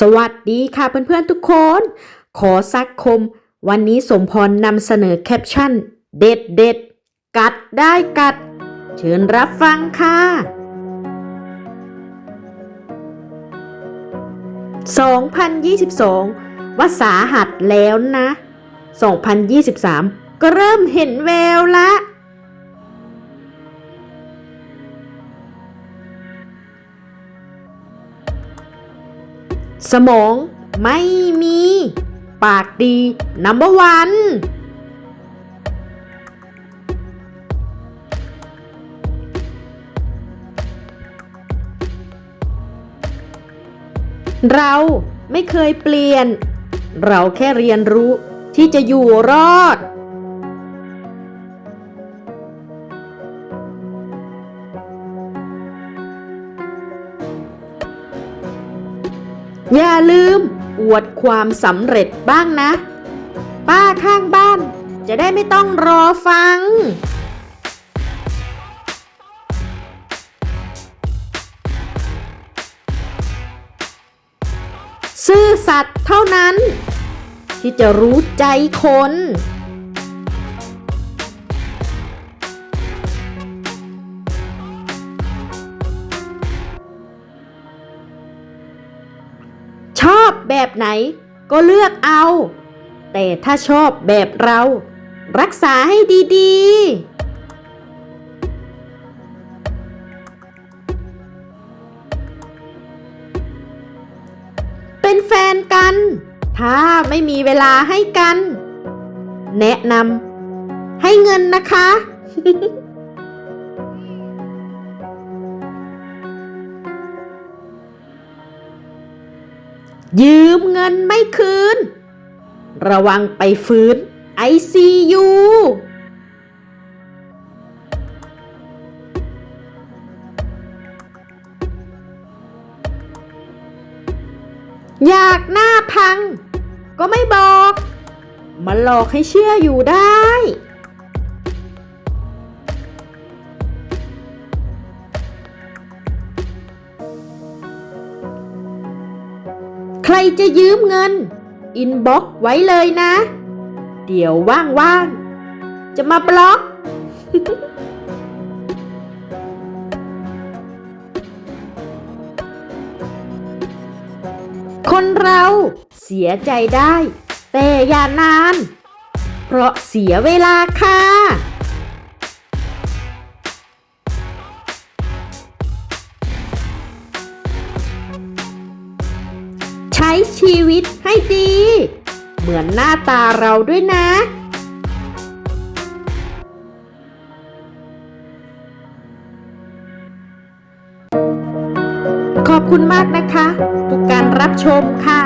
สวัสดีค่ะเพื่อนๆทุกคน ขอซักคม วันนี้สมพรนำเสนอแคปชั่น เด็ดเด็ดกัดได้กัด เชิญรับฟังค่ะ 2022 ว่าสาหัสแล้วนะ 2023 ก็เริ่มเห็นแววละ สมองไม่มี ปากดีนัมเบอร์วันเราไม่เคยเปลี่ยน เราแค่เรียนรู้ที่จะอยู่รอด อย่าลืม อวดความสำเร็จบ้างนะ ป้าข้างบ้าน จะได้ไม่ต้องรอฟัง ซื่อสัตย์เท่านั้น ที่จะรู้ใจคน แบบไหน ก็เลือกเอา แต่ถ้าชอบแบบเรา รักษาให้ดีๆเป็นแฟนกัน ถ้าไม่มีเวลาให้กัน แนะนำให้เงินนะคะ ยืมเงินไม่คืน ระวังไปฟื้น ICU อยากหน้าพัง ก็ไม่บอกมาหลอกให้เชื่ออยู่ได้ ใครจะยืมเงิน อินบ็อกไว้เลยนะ เดี๋ยวว่างๆ จะมาบล็อก คนเราเสียใจได้ แต่อย่านาน เพราะเสียเวลาค่ะ ชีวิตให้ดี เหมือนหน้าตาเราด้วยนะ ขอบคุณมากนะคะทุกการรับชมค่ะ